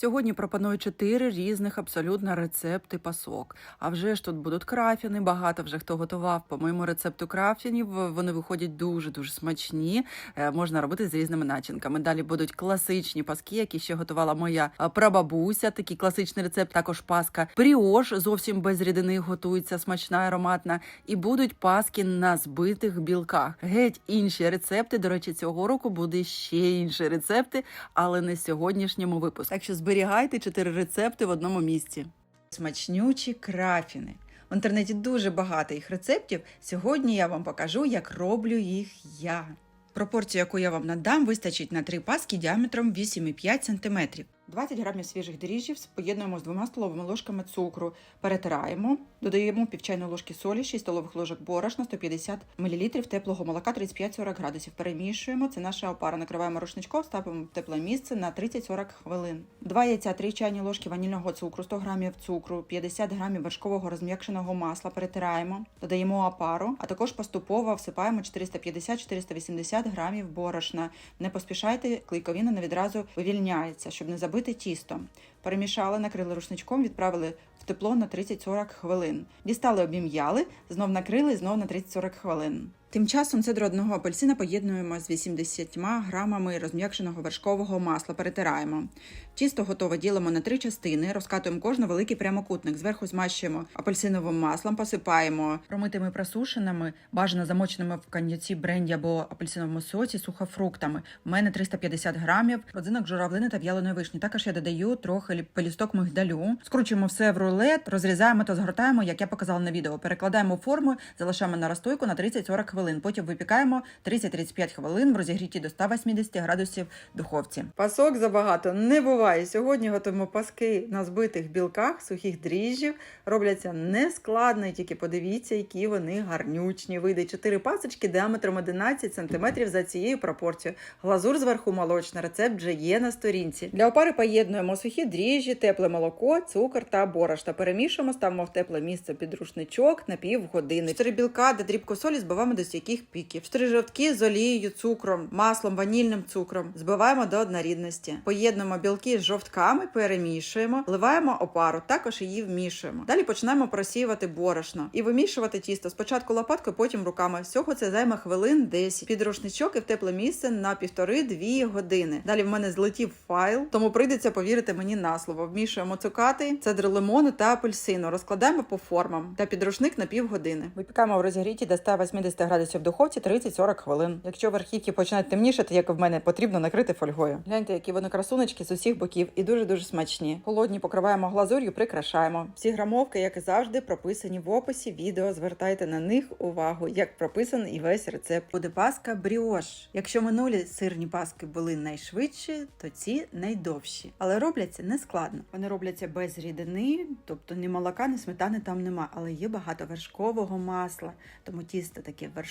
Сьогодні пропоную чотири різних абсолютно рецепти пасок. А вже ж тут будуть крафіни, багато вже хто готував по моєму рецепту крафінів. Вони виходять дуже дуже смачні. Е, Можна робити з різними начинками. Далі будуть класичні паски, які ще готувала моя е, прабабуся. Такий класичний рецепт. Також паска бріош зовсім без рідини готується, смачна, ароматна. І будуть паски на збитих білках. Геть інші рецепти. До речі, цього року буде ще інші рецепти, але не сьогоднішньому випуску. Так що зберігайте чотири рецепти в одному місці. Смачнючі крафіни. В інтернеті дуже багато їх рецептів. Сьогодні я вам покажу, як роблю їх я. Пропорцію, яку я вам надам, вистачить на три паски діаметром 8,5 см. 20 грамів свіжих дріжджів поєднуємо з двома столовими ложками цукру, перетираємо, додаємо пів чайної ложки солі, 6 столових ложок борошна, 150 мл теплого молока 35-40 градусів. Перемішуємо. Це наша опара. Накриваємо рушничком, ставимо в тепле місце на 30-40 хвилин. 2 яйця, 3 чайні ложки ванільного цукру, 100 грамів цукру, 50 грамів вершкового розм'якшеного масла. Перетираємо, додаємо опару, а також поступово всипаємо 450-480 грамів борошна. Не поспішайте, клейковина не відразу вивільняється, щоб не забити тісто. Перемішали, накрили рушничком, відправили в тепло на 30-40 хвилин. Дістали, обім'яли, знов накрили, знов на 30-40 хвилин. Тим часом цедру одного апельсина поєднуємо з 80 грамами розм'якшеного вершкового масла. Перетираємо. Тісто готове ділимо на три частини, розкатуємо кожну великий прямокутник. Зверху змащуємо апельсиновим маслом, посипаємо промитими просушеними, бажано замоченими в коньяці бренді або апельсиновому соці, сухофруктами. У мене 350 грамів, родзинок журавлини та в'яленої вишні. Також я додаю трохи пелісток мигдалю. Скручуємо все в рулет, розрізаємо та згортаємо, як я показала на відео. Перекладаємо форму, залишаємо на розстойку на 30-40 хвилин. Потім випікаємо 30-35 хвилин в розігріті до 180 градусів духовці. Пасок забагато не буває. Сьогодні готуємо паски на збитих білках, сухих дріжджів. Робляться нескладно, і тільки подивіться, які вони гарнючні. Вийде 4 пасочки діаметром 11 см за цією пропорцією. Глазур зверху молочна. Рецепт вже є на сторінці. Для опари поєднуємо сухі дріжджі, тепле молоко, цукор та борошно. Перемішуємо, ставимо в тепле місце під рушничок на півгодини. 4 білка та дрібку солі збиваємо до стійких піків. 4 жовтки з олією, цукром, маслом, ванільним цукром. Збиваємо до однорідності. Поєднуємо білки з жовтками, перемішуємо, вливаємо опару, також її вмішуємо. Далі починаємо просіювати борошно і вимішувати тісто. Спочатку лопаткою, потім руками. Всього це займе хвилин 10. Під рушничок і в тепле місце на півтори-дві години. Далі в мене злетів файл, тому прийдеться повірити мені на слово. Вмішуємо цукати, цедри лимону та апельсину. Розкладаємо по формам та під рушник на півгодини. Випікаємо в розігріті до 180 градусів в духовці 30-40 хвилин. Якщо верхівки починають темнішати, як в мене, потрібно накрити фольгою. Гляньте, які вони красунечки з усіх боків і дуже дуже смачні. Холодні покриваємо глазур'ю, прикрашаємо. Всі грамовки, як і завжди, прописані в описі відео. Звертайте на них увагу, як прописаний і весь рецепт. Буде паска бріош. Якщо минулі сирні паски були найшвидші, то ці найдовші. Але робляться не складно. Вони робляться без рідини, тобто ні молока, ні сметани там нема, але є багато вершкового масла, тому тісто таке вершкове,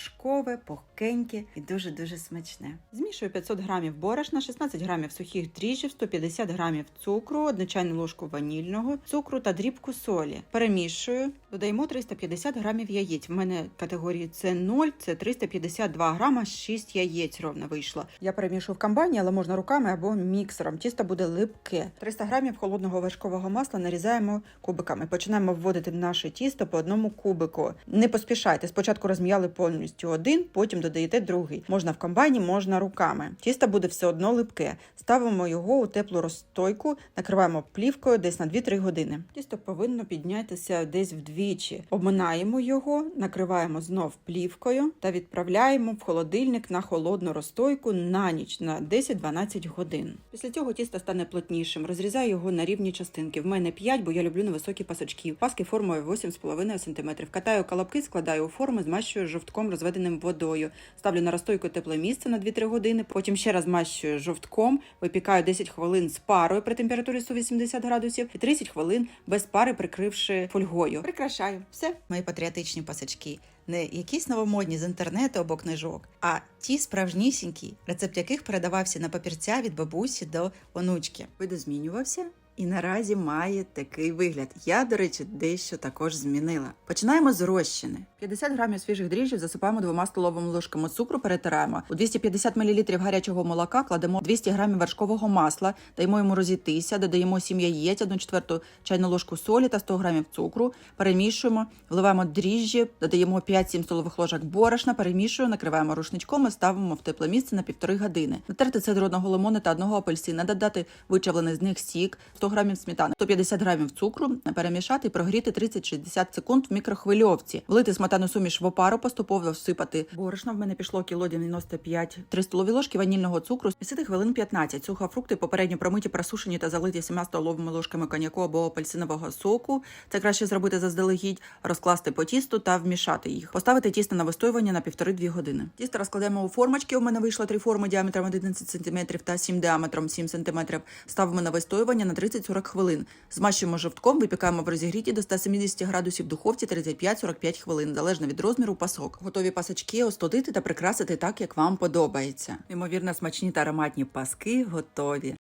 пухкеньке і дуже дуже смачне. Змішую 500 грамів борошна, 16 грамів сухих дріжджів, 150 грамів цукру, одну чайну ложку ванільного цукру та дрібку солі. Перемішую, додаємо 350 грамів яєць. В мене категорії це 0, це 352 грама, 6 яєць ровно вийшло. Я перемішую в комбайні, але можна руками або міксером. Тісто буде липке. 300 грамів холодного вершкового масла нарізаємо кубиками. Починаємо вводити наше тісто по одному кубику. Не поспішайте. Спочатку розм'яли повністю один, потім додаєте другий. Можна в комбайні, можна руками. Тісто буде все одно липке. Ставимо його у теплу розстойку, накриваємо плівкою десь на 2-3 години. Тісто повинно піднятися десь вдвічі. Обминаємо його, накриваємо знов плівкою та відправляємо в холодильник на холодну розстойку на ніч на 10-12 годин. Після цього тісто стане плотнішим. Розрізаю його на рівні частинки. В мене 5, бо я люблю невисокі пасочки. Паски формою 8,5 см. Катаю колобки, складаю у форму, змащую жовтком, розведеним водою. Ставлю на розстойку тепле місце на 2-3 години. Потім ще раз змащую жовтком, випікаю 10 хвилин з парою при температурі 180 градусів і 30 хвилин без пари, прикривши фольгою. Прикрашаю все. Мої патріотичні пасочки. Не якісь новомодні з інтернету або книжок, а ті справжнісінькі, рецепт яких передавався на папірця від бабусі до онучки. Видозмінювався і наразі має такий вигляд. Я, до речі, дещо також змінила. Починаємо з розчини. 50 грамів свіжих дріжджів засипаємо двома столовими ложками цукру, перетираємо. У 250 мл гарячого молока кладемо 200 грамів вершкового масла, даємо йому розійтися, додаємо 7 яєць, 1 четверту чайну ложку солі та 100 грамів цукру, перемішуємо, вливаємо дріжджі, додаємо 5-7 столових ложок борошна, перемішуємо, накриваємо рушничком і ставимо в тепле місце на півтори години. Натерти цедру одного лимона та одного апельсина, додати вичавлений з них сік, 100 грамів сметани, 150 грамів цукру, перемішати і прогріти 30-60 секунд в мікрохвильовці. Влити сметану суміш в опару, поступово всипати борошно. В мене пішло кіло 95, 3 столові ложки ванільного цукру, місити хвилин 15. Сухофрукти попередньо промиті, просушені та залиті 7 столовими ложками коньяку або апельсинового соку. Це краще зробити заздалегідь, розкласти по тісту та вмішати їх. Поставити тісто на вистоювання на 1,5-2 години. Тісто розкладемо у формочки. У мене вийшло три форми діаметром 11 см та 7 діаметром 7 см. Ставимо на вистоювання на 30-40 хвилин. Змащуємо жовтком, випікаємо в розігріті до 170 градусів духовці 35-45 хвилин, залежно від розміру пасок. Готові пасочки остудити та прикрасити так, як вам подобається. Імовірно, смачні та ароматні паски готові.